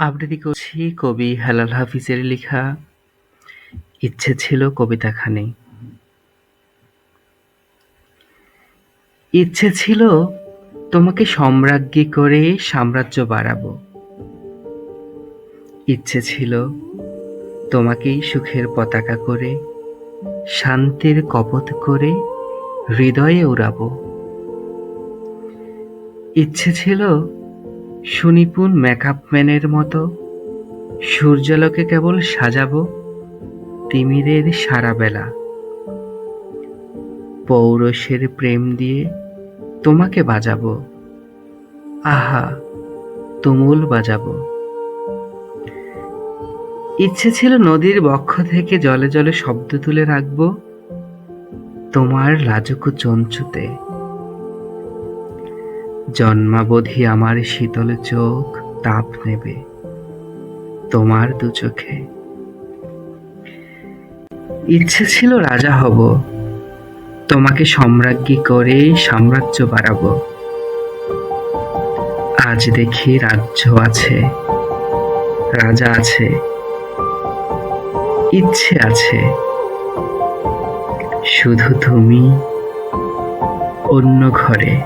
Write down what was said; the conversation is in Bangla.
আবৃত্তি করছি কবি হেলাল হাফিজের লেখা, ইচ্ছে ছিল কবিতাখানি ইচ্ছে ছিল তোমাকে সম্রাজ্ঞী করে সাম্রাজ্য বাড়াবো। ইচ্ছে ছিল তোমাকেই সুখের পতাকা করে, শান্তির কপত করে হৃদয়ে উড়াবো। ইচ্ছে ছিল সুনিপুণ মেকআপ ম্যানের মতো। সূর্যালোকে কেবল সাজাবো তিমিরের সারা বেলা পৌরসের প্রেম দিয়ে তোমাকে বাজাবো। আহা, তুমুল বাজাবো। ইচ্ছে ছিল নদীর বক্ষ থেকে জলে জলে শব্দ তুলে রাখব তোমার লাজুকু চঞ্চুতে। জন্মাবধি আমার শীতল চোখ তাপ নেবে তোমার দু চোখে। ইচ্ছে ছিল রাজা হব, তোমাকে সম্রাজ্ঞী করে সাম্রাজ্য বাড়াবো। আজ দেখি রাজ্য আছে, রাজা আছে, ইচ্ছে আছে। শুধু তুমি, অন্য ঘরে।